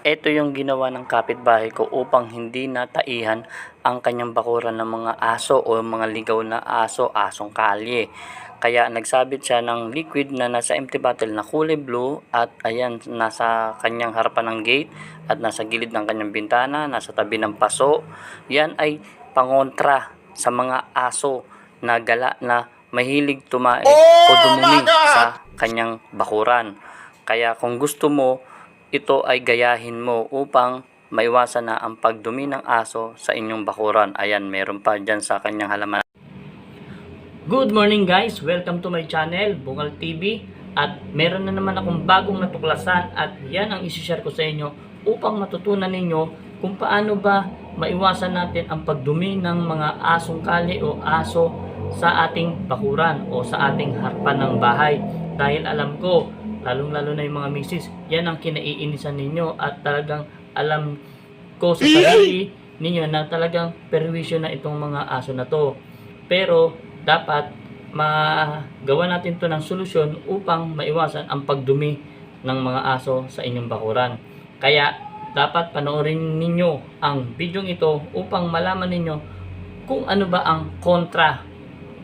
Ito yung ginawa ng kapitbahay ko upang hindi nataihan ang kanyang bakuran ng mga aso o mga ligaw na aso, asong kalye. Kaya nagsabit siya ng liquid na nasa empty bottle na kulay blue at ayan nasa kanyang harapan ng gate at nasa gilid ng kanyang bintana, nasa tabi ng paso. Yan ay pangontra sa mga aso na gala na mahilig tumae o dumumi sa kanyang bakuran. Kaya kung gusto mo, ito ay gayahin mo upang maiwasan na ang pagdumi ng aso sa inyong bakuran. Ayan, meron pa dyan sa kanyang halaman. Good morning guys! Welcome to my channel, Bungal TV. At meron na naman akong bagong natuklasan at yan ang isi-share ko sa inyo upang matutunan ninyo kung paano ba maiwasan natin ang pagdumi ng mga asong kali o aso sa ating bakuran o sa ating harapan ng bahay. Dahil alam ko, lalong-lalo na yung mga misis, yan ang kinaiinisan ninyo at talagang alam ko sa sarili ninyo na talagang perwisyo na itong mga aso na to. Pero dapat magawa natin to ng solusyon upang maiwasan ang pagdumi ng mga aso sa inyong bakuran. Kaya dapat panoorin ninyo ang video ito upang malaman ninyo kung ano ba ang kontra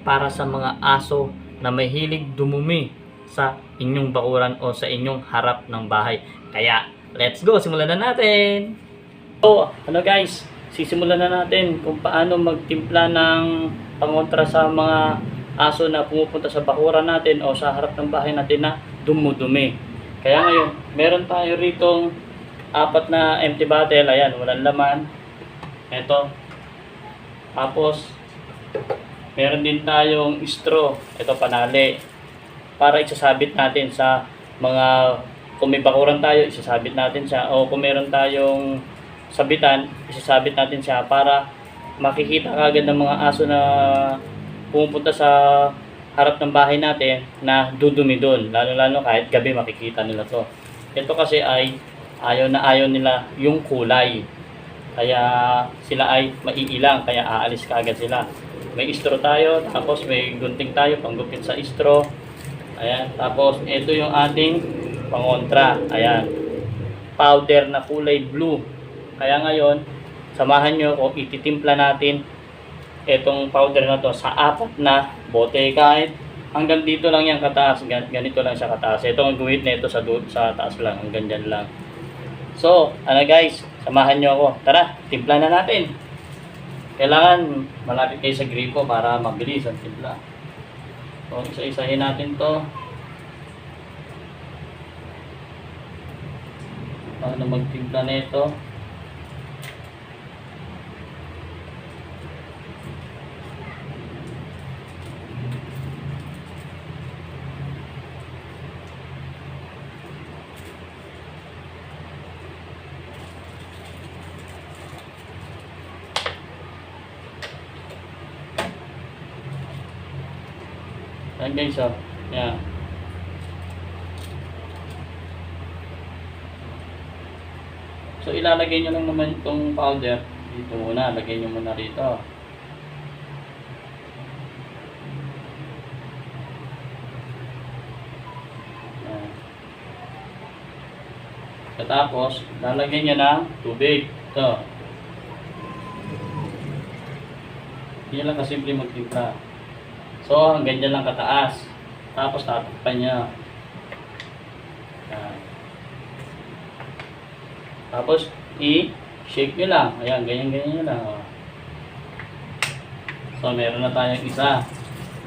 para sa mga aso na may hilig dumumi sa inyong bakuran o sa inyong harap ng bahay. Kaya, let's go! Simulan na natin! So, ano guys, sisimulan na natin kung paano magtimpla ng pangontra sa mga aso na pumupunta sa bakuran natin o sa harap ng bahay natin na dumudumi. Kaya ngayon, meron tayo rito apat na empty bottle. Ayan, walang laman. Ito. Tapos, meron din tayong straw. Ito, panali para isasabit natin sa mga kung may bakuran tayo, isasabit natin siya o kung meron tayong sabitan, isasabit natin siya para makikita kagad ng mga aso na pumupunta sa harap ng bahay natin na dudumi doon. Lalo-lalo kahit gabi makikita nila to. Ito kasi ay ayaw na ayaw nila yung kulay. Kaya sila ay maiilang, kaya aalis kaagad sila. May straw tayo, tapos may gunting tayo, panggupit sa straw. Ayan. Tapos, ito yung ating pangontra. Ayan. Powder na kulay blue. Kaya ngayon, samahan nyo kung ititimpla natin itong powder na to sa apat na bote. Kahit hanggang dito lang yan kataas. Gan- Ganito lang siya kataas. Ito ang guhit na ito sa, sa taas lang. Hanggang dyan lang. So, ano guys, samahan nyo ako. Tara, timpla na natin. Kailangan malapit kayo sa gripo para mabilis ang timpla. So, isa-isahin natin to. Paano magtimpla nito? Ayan guys, oh. Yan. So ilalagay nyo lang naman itong powder dito muna. Lagay nyo muna rito. Yan. Katapos, lalagyan nyo ng tubig. Ito. Hindi lang kasimple magtimpla. So, hanggang dyan lang kataas. Tapos, tatakpan niya. Tapos, i-shake nyo lang. Ayan, ganyan-ganyan nyo lang. oh. So, meron na tayong isa.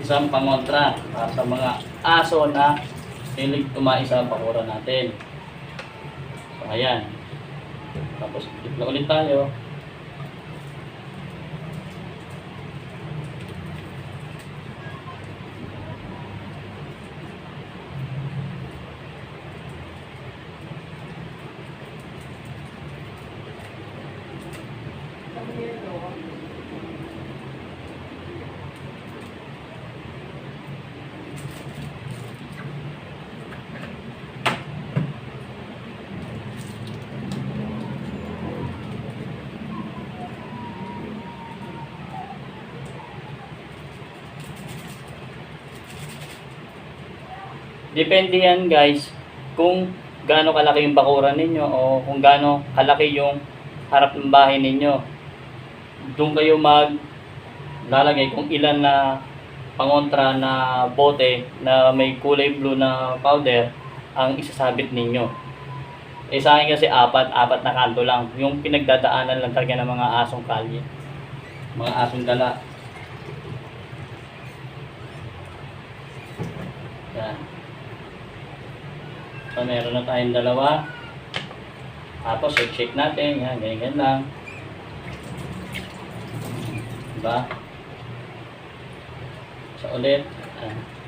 Isang pangontra para sa mga aso na hilig tumae sa bakura natin. So, ayan. Tapos, tipla ulit tayo. Depende yan guys kung gaano kalaki yung bakuran ninyo o kung gaano kalaki yung harap ng bahay ninyo. Doon kayo mag lalagay kung ilan na pangontra na bote na may kulay blue na powder ang isasabit ninyo. Eh sa akin kasi apat, apat na kanto lang. Yung pinagdadaanan lang talaga ng mga asong kalye. Mga asong dala. Yan. So, meron na tayong dalawa. Tapos, shake-shake natin. Yan, ganyan lang. Diba? So, ulit. Yan.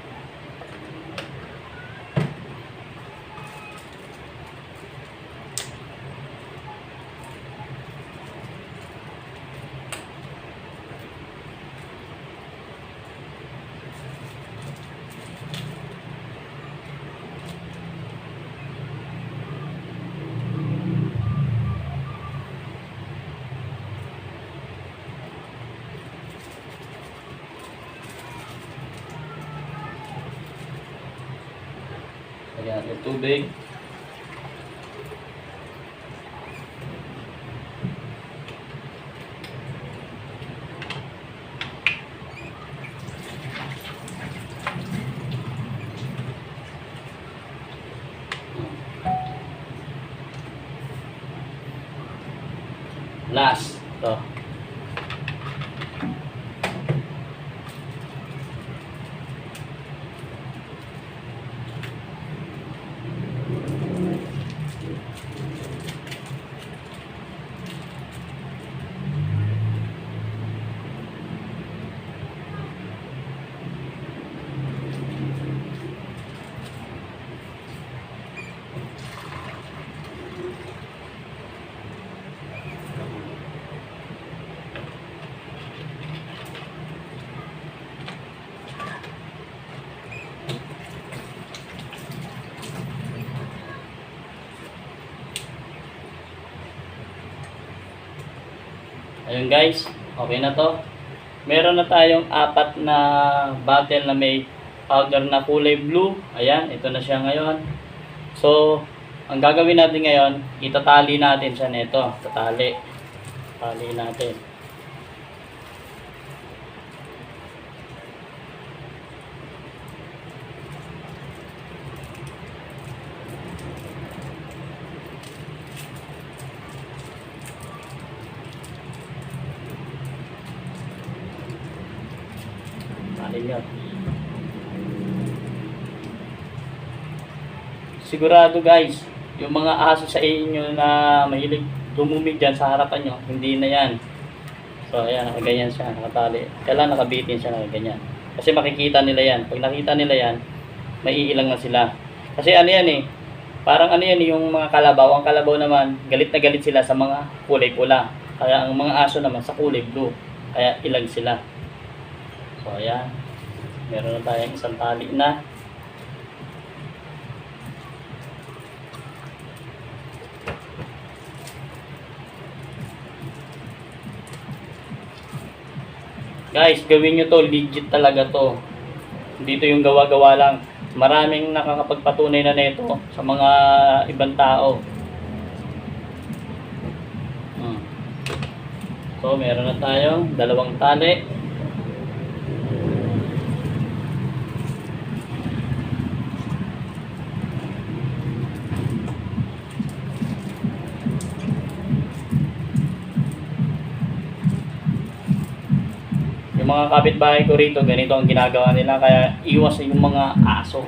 Ayan, yung tubig. Last. To. Ayun guys, okay na to. Meron na tayong apat na bottle na may powder na kulay blue. Ayan, ito na siya ngayon. So, ang gagawin natin ngayon, itatali natin siya nito. Tatali. Tali natin. Tali nyo. Sigurado guys, yung mga aso sa inyo na mahilig dumumi dyan sa harapan nyo, hindi na yan. So ayan, nakaganyan siya, nakatali. Kailangan nakabitin siya, nakaganyan. Kasi makikita nila yan. Pag nakita nila yan, maiilang na sila. Kasi ano yan eh, parang ano yan yung mga kalabaw. Ang kalabaw naman, galit na galit sila sa mga kulay pula. Kaya ang mga aso naman sa kulay blue. Kaya ilang sila. So ayan, meron na tayong isang tali na. Guys, gawin nyo to. Legit talaga to. Dito yung gawa-gawa lang. Maraming nakakapagpatunay na nito sa mga ibang tao. Hmm. So, meron na tayong dalawang tali. Yung mga kapitbahay ko rito, ganito ang ginagawa nila. Kaya iwas yung mga aso.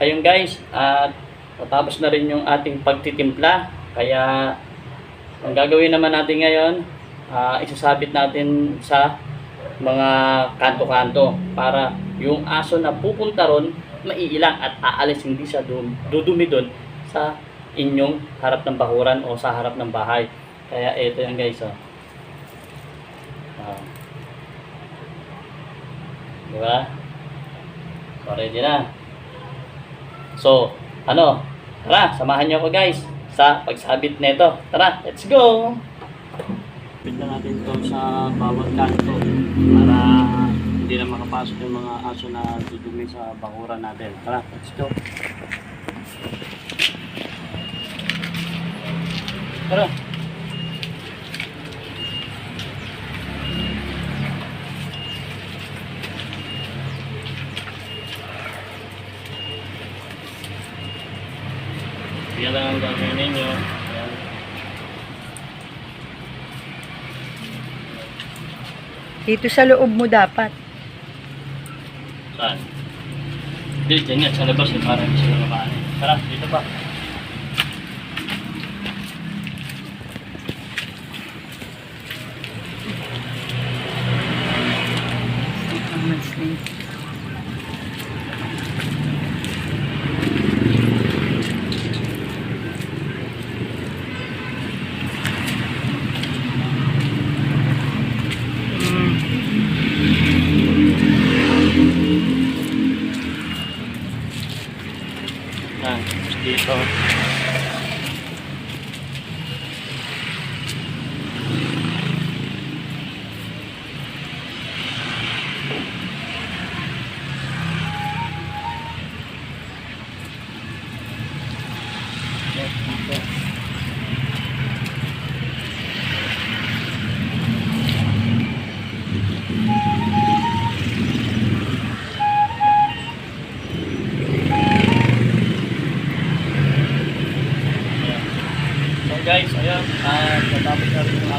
Ayun guys, at natapos na rin yung ating pagtitimpla. Kaya, ang gagawin naman natin ngayon, ah, isasabit natin sa mga kanto-kanto para yung aso na pupunta ron maiilang at aalis hindi siya dum, dudumi doon sa inyong harap ng bakuran o sa harap ng bahay. Kaya ito yan guys. Oh. Ah. Di ba? So, ready na. So, ano? Tara, samahan niyo ako guys sa pagsabit nito. Tara, let's go! Sabit na natin ito sa bawat kanto para hindi na makapasok yung mga aso na dudumi sa bakuran natin. Tara, let's go! Tara! Dito sa loob mo dapat. Saan? Hindi, dyan yan. Sa labas eh. Para hindi sila makaano. Tara, dito pa. Yan.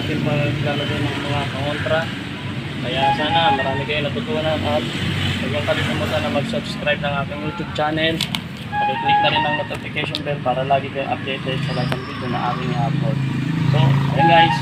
Yung ating paglalagay ng mga kontra. Kaya sana marami kayo natutunan at huwag niyong kalimutan na mag-subscribe ng aking YouTube channel. Pag-click na rin ang notification bell para lagi kayong updated sa lahat ng video na aming i-upload. So, ayun guys,